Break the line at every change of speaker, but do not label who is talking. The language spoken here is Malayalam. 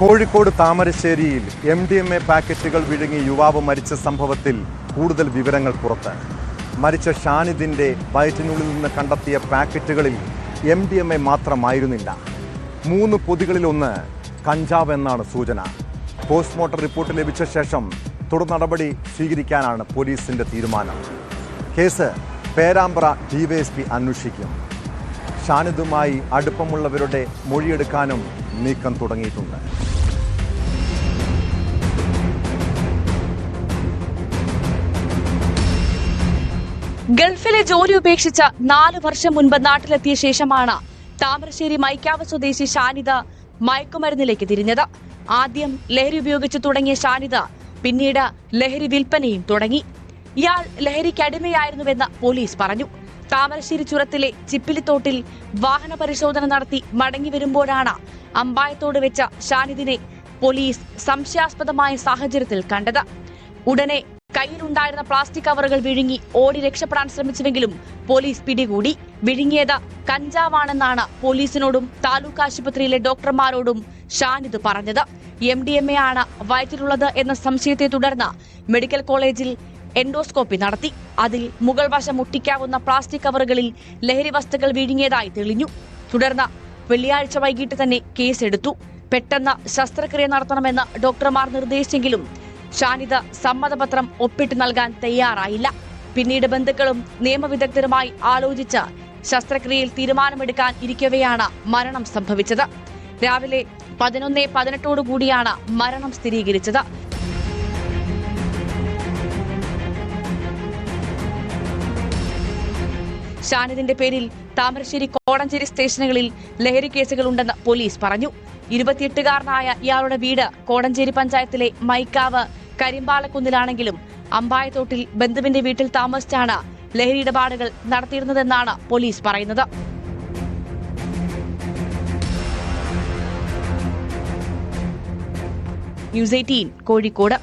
കോഴിക്കോട് താമരശ്ശേരിയിൽ എം ഡി എം എ പാക്കറ്റുകൾ വിഴുങ്ങി യുവാവ് മരിച്ച സംഭവത്തിൽ കൂടുതൽ വിവരങ്ങൾ പുറത്ത്. മരിച്ച ഷാനിദിന്റെ വയറ്റിനുള്ളിൽ നിന്ന് കണ്ടെത്തിയ പാക്കറ്റുകളിൽ എം ഡി എം എ മാത്രമായിരുന്നില്ല. മൂന്ന് പൊതികളിലൊന്ന് കഞ്ചാവ് എന്നാണ് സൂചന. പോസ്റ്റ്മോർട്ടം റിപ്പോർട്ട് ലഭിച്ച ശേഷം തുടർ നടപടി സ്വീകരിക്കാനാണ് പോലീസിന്റെ തീരുമാനം. കേസ് പേരാമ്പ്ര ഡിവൈഎസ്പി അന്വേഷിക്കും. ഷാനിദുമായി അടുപ്പമുള്ളവരുടെ മൊഴിയെടുക്കാനും നീക്കം തുടങ്ങിയിട്ടുണ്ട്.
ഗൾഫിലെ ജോലി ഉപേക്ഷിച്ച നാല് വർഷം മുൻപ് നാട്ടിലെത്തിയ ശേഷമാണ് താമരശ്ശേരി മൈക്കാവ് സ്വദേശി ഷാനിദ മയക്കുമരുന്നിലേക്ക് തിരിഞ്ഞത്. ആദ്യം ലഹരി ഉപയോഗിച്ച് തുടങ്ങിയ ഷാനിദ പിന്നീട് ലഹരി വിൽപ്പനയും തുടങ്ങി. ഇയാൾ ലഹരിക്ക് അടിമയായിരുന്നുവെന്ന് പോലീസ് പറഞ്ഞു. താമരശ്ശേരി ചുരത്തിലെ ചിപ്പിലിത്തോട്ടിൽ വാഹന പരിശോധന നടത്തി മടങ്ങി വരുമ്പോഴാണ് അമ്പായത്തോട് വെച്ച ഷാനിദിനെ പോലീസ് സംശയാസ്പദമായ സാഹചര്യത്തിൽ കണ്ടത്. ഉടനെ കയ്യിലുണ്ടായിരുന്ന പ്ലാസ്റ്റിക് കവറുകൾ വിഴുങ്ങി ഓടി രക്ഷപ്പെടാൻ ശ്രമിച്ചുവെങ്കിലും പോലീസ് പിടികൂടി. വിഴുങ്ങിയത് കഞ്ചാവാണെന്നാണ് പോലീസിനോടും താലൂക്ക് ആശുപത്രിയിലെ ഡോക്ടർമാരോടും ഷാനിദ് പറഞ്ഞത്. എം ഡി എം എ ആണ് വയറ്റിലുള്ളത് എന്ന സംശയത്തെ തുടർന്ന് മെഡിക്കൽ കോളേജിൽ എൻഡോസ്കോപ്പി നടത്തി. അതിൽ മുകൾ വശം മുട്ടിക്കാവുന്ന പ്ലാസ്റ്റിക് കവറുകളിൽ ലഹരി വസ്തുക്കൾ വിഴുങ്ങിയതായി തെളിഞ്ഞു. തുടർന്ന് വെള്ളിയാഴ്ച വൈകിട്ട് തന്നെ കേസെടുത്തു. പെട്ടെന്ന് ശസ്ത്രക്രിയ നടത്തണമെന്ന് ഡോക്ടർമാർ നിർദ്ദേശിച്ചെങ്കിലും ഷാനിത സമ്മതപത്രം ഒപ്പിട്ട് നൽകാൻ തയ്യാറായില്ല. പിന്നീട് ബന്ധുക്കളും നിയമവിദഗ്ധരുമായി ആലോചിച്ച് ശസ്ത്രക്രിയയിൽ തീരുമാനമെടുക്കാൻ ഇരിക്കവെയാണ് മരണം സംഭവിച്ചത്. രാവിലെ പതിനൊന്ന് പതിനെട്ടോടു കൂടിയാണ് മരണം സ്ഥിരീകരിച്ചത്. ഷാനിദിന്റെ പേരിൽ താമരശ്ശേരി കോടഞ്ചേരി സ്റ്റേഷനുകളിൽ ലഹരി കേസുകൾ ഉണ്ടെന്ന് പോലീസ് പറഞ്ഞു. ഇരുപത്തിയെട്ടുകാരനായ ഇയാളുടെ വീട് കോടഞ്ചേരി പഞ്ചായത്തിലെ മൈക്കാവ് കരിമ്പാലക്കുന്നിലാണെങ്കിലും അമ്പായത്തോട്ടിൽ ബന്ധുവിന്റെ വീട്ടിൽ താമസിച്ചാണ് ലഹരി ഇടപാടുകൾ നടത്തിയിരുന്നതെന്നാണ് പോലീസ് പറയുന്നത്. News eighteen Kozhikode.